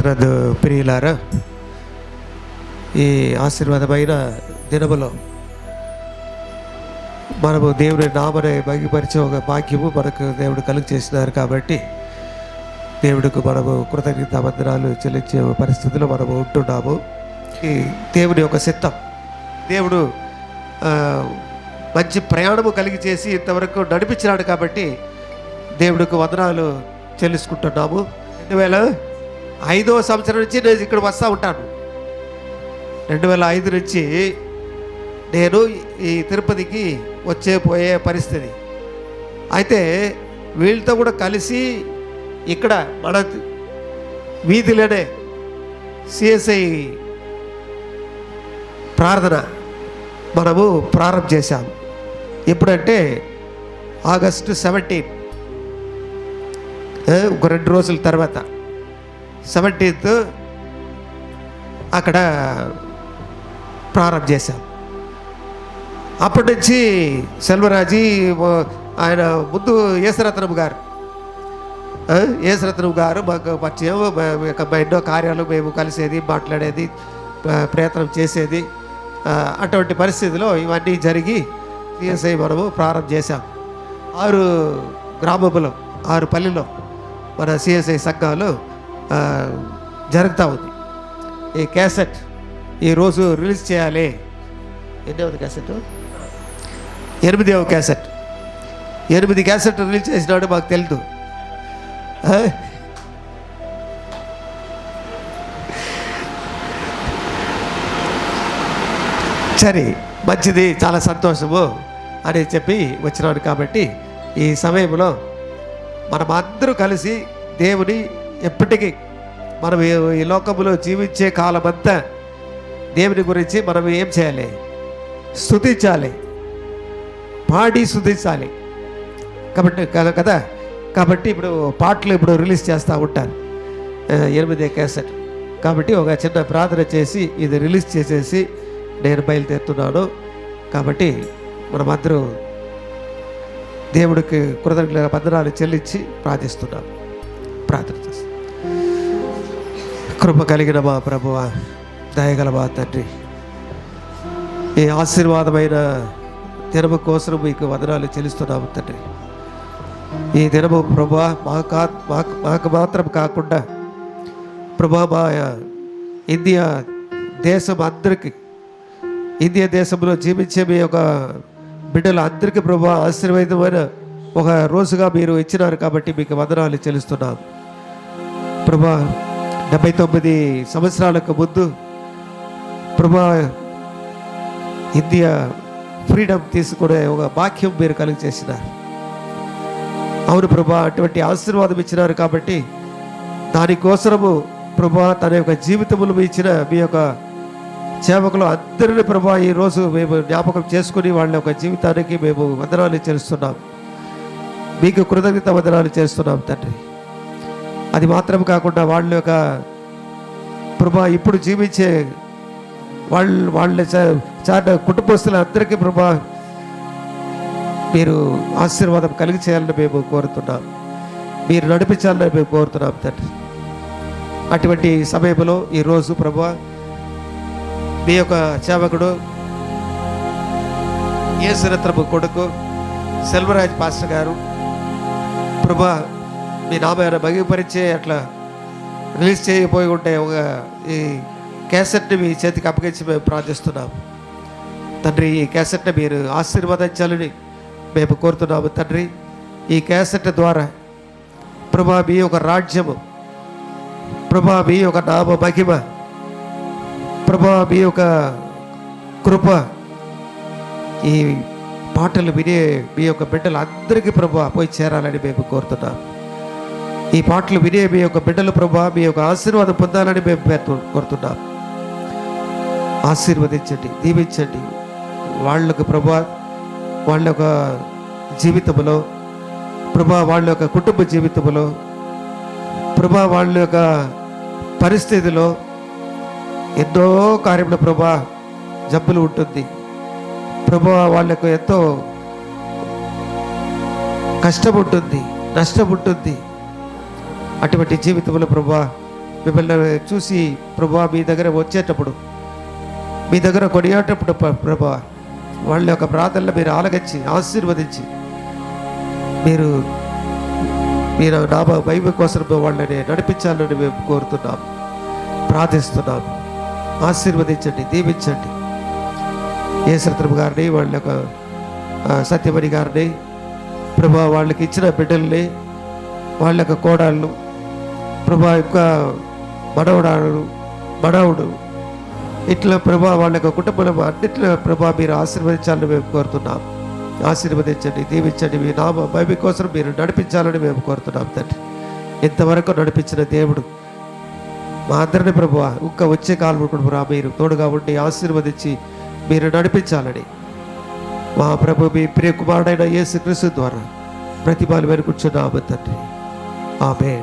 శ్రద్ధ ప్రియులారా ఈ ఆశీర్వాదమైన దినములో మనము దేవుని నామని మగిపరిచే ఒక భాగ్యము మనకు దేవుడు కలుగు చేసినారు కాబట్టి దేవుడికి మనము కృతజ్ఞత వందనాలు చెల్లించే పరిస్థితిలో మనము ఉంటున్నాము. ఈ దేవుని యొక్క సిద్ధం దేవుడు మంచి ప్రయాణము కలిగి చేసి ఇంతవరకు నడిపించినాడు కాబట్టి దేవుడికి వందనాలు చెల్లించుకుంటున్నాము. రెండు వేల ఐదో సంవత్సరం నుంచి నేను ఇక్కడ వస్తూ ఉంటాను. రెండు వేల ఐదు నుంచి నేను ఈ తిరుపతికి వచ్చే పోయే పరిస్థితి. అయితే వీళ్ళతో కూడా కలిసి ఇక్కడ మన వీధిలోనే సిఎస్ఐ ప్రార్థన మనము ప్రారంభం చేశాము ఎప్పుడంటే ఆగస్టు సెవెంటీన్ ఒక రెండు రోజుల తర్వాత. సెవెంటీన్త్ అక్కడ ప్రారంభం చేశాం అప్పటి నుంచి సెల్వరాజీ ఆయన ముందు యేసరత్నం గారు. ఆ, గారు మాకు పరిచయం యొక్క ఎన్నో కార్యాలు మేము కలిసేది మాట్లాడేది ప్రయత్నం చేసేది. అటువంటి పరిస్థితిలో ఇవన్నీ జరిగి సిఎస్ఐ మనము ప్రారంభం చేశాం. ఆరు గ్రామములో ఆరు పల్లెలో మన సిఎస్ఐ సంఘాలు జరుగుతూ ఉంది. ఈ క్యాసెట్ ఈరోజు రిలీజ్ చేయాలి. ఎన్నవది క్యాసెట్? ఎనిమిదవ క్యాసెట్. ఎనిమిది క్యాసెట్ రిలీజ్ చేసినాడు మాకు తెలుదు. సరే మంచిది చాలా సంతోషము అని చెప్పి వచ్చినాడు కాబట్టి ఈ సమయంలో మనం అందరూ కలిసి దేవుని ఎప్పటికీ మనం ఈ- లోకములో జీవించే కాలమంతా దేవుని గురించి మనం ఏం చేయాలి? స్థుతించాలి పాడి స్థుతించాలి కాబట్టి కదా కదా? కాబట్టి ఇప్పుడు పాటలు ఇప్పుడు రిలీజ్ చేస్తూ ఉంటారు. ఎనిమిదే క్యాసెట్. కాబట్టి ఒక చిన్న ప్రార్థన చేసి ఇది రిలీజ్ చేసేసి నేను బయలుదేరుతున్నాను. కాబట్టి మనమందరూ దేవుడికి కృతజ్ఞ పందనాలు చెల్లించి ప్రార్థిస్తున్నాం. ప్రార్థన చేస్తాం. కృప కలిగిన మా ప్రభువ దయగల మా తండ్రి. ఈ ఆశీర్వాదమైన దినము కోసం మీకు వదనాలు చెల్లిస్తున్నాము తండ్రి. ఈ దినము ప్రభా మాకు మాకు మాకు మాత్రం కాకుండా ప్రభా మా ఇండియా దేశం అందరికీ ఇండియా దేశంలో జీవించే మీ యొక్క బిడ్డలు అందరికీ ప్రభా ఆశీర్వాదమైన ఒక రోజుగా మీరు ఇచ్చినారు కాబట్టి మీకు వదనాలు చెల్లిస్తున్నాం ప్రభా డెబ్బై తొమ్మిది సంవత్సరాలకు ముందు ప్రభా ఇండియా ఫ్రీడమ్ తీసుకునే ఒక బాక్యం మీరు కలిగి చేసినారు అవును ప్రభా అటువంటి ఆశీర్వాదం ఇచ్చినారు కాబట్టి దానికోసము ప్రభా తన యొక్క జీవితములు మీ ఇచ్చిన మీ యొక్క సేవకులు అందరిని ప్రభా ఈరోజు మేము జ్ఞాపకం చేసుకుని వాళ్ళ యొక్క జీవితానికి మేము వందనాలు చేస్తున్నాం మీకు కృతజ్ఞత వందనాలు చేస్తున్నాం తండ్రి. అది మాత్రం కాకుండా వాళ్ళ యొక్క ప్రభా ఇప్పుడు జీవించే వాళ్ళు వాళ్ళ చా- చాట కుటుంబస్తులందరికీ ప్రభా మీరు ఆశీర్వాదం కలిగి చేయాలని మేము కోరుతున్నాం. మీరు నడిపించాలని మేము కోరుతున్నాం తండ్రి. అటువంటి సమయంలో ఈరోజు ప్రభా మీ యొక్క సేవకుడు ఏసురత్నము కొడుకు సెల్వరాజ్ పాస్టర్ గారు ప్రభా మీ నామైన మగిపరిచే అట్లా రిలీజ్ చేయబోయి ఉంటే ఒక ఈ క్యాసెట్ని మీ చేతికి అప్పగించి మేము ప్రార్థిస్తున్నాము. తండ్రి ఈ క్యాసెట్ని మీరు ఆశీర్వదించాలని మేము కోరుతున్నాము తండ్రి. ఈ క్యాసెట్ ద్వారా ప్రభా మీ యొక్క రాజ్యము ప్రభా మీ యొక్క నామ మహిమ ప్రభా మీ యొక్క కృప ఈ పాటలు వినే మీ యొక్క బిడ్డలు అందరికీ ప్రభా పోయి చేరాలని మేము కోరుతున్నాం ఈ పాటలు వినే మీ యొక్క బిడ్డలు ప్రభా మీ యొక్క ఆశీర్వాదం పొందాలని మేము పేర్కొ- కోరుతున్నాం. ఆశీర్వదించండి దీవించండి. వాళ్ళకు ప్రభా వాళ్ళ యొక్క జీవితంలో ప్రభా వాళ్ళ యొక్క కుటుంబ జీవితంలో ప్రభా వాళ్ళ యొక్క పరిస్థితిలో ఎన్నో కార్యంలో ప్రభా జబ్బులు ఉంటుంది. ప్రభా వాళ్ళకు ఎంతో కష్టం ఉంటుంది నష్టం ఉంటుంది. అటువంటి జీవితంలో ప్రభా మిమ్మల్ని చూసి ప్రభా మీ దగ్గర వచ్చేటప్పుడు మీ దగ్గర కొనియాటప్పుడు ప్రభా వాళ్ళ యొక్క ప్రార్థనలు మీరు ఆలగించి ఆశీర్వదించి మీరు మీరు నా బైబిల్ కోసం వాళ్ళని నడిపించాలని మేము కోరుతున్నాం ప్రార్థిస్తున్నాం ఆశీర్వదించండి దీవించండి. ఏసరత్నం గారిని వాళ్ళ యొక్క సత్యమణి గారిని ప్రభా వాళ్ళకి ఇచ్చిన బిడ్డల్ని వాళ్ళ యొక్క కోడళ్ళు ప్రభా ఇంకా మనవడాడు మనవుడు ఇట్లా ప్రభా వాళ్ళ యొక్క కుటుంబంలో అన్నిట్లో ప్రభా మీరు ఆశీర్వదించాలని మేము కోరుతున్నాం. ఆశీర్వదించండి దీవించండి మీ నామ బైబిల్ కోసం మీరు నడిపించాలని మేము కోరుతున్నాం తండ్రి. ఇంతవరకు నడిపించిన దేవుడు మా అందరిని ప్రభు ఇంకా వచ్చే కాలం ప్రభు మీరు తోడుగా ఉండి ఆశీర్వదించి మీరు నడిపించాలని మా ప్రభు మీ ప్రియ కుమారుడైన యేసు క్రీస్తు ద్వారా ప్రతిభాలు వెనుకుంటున్నాము తండ్రి. ఆమె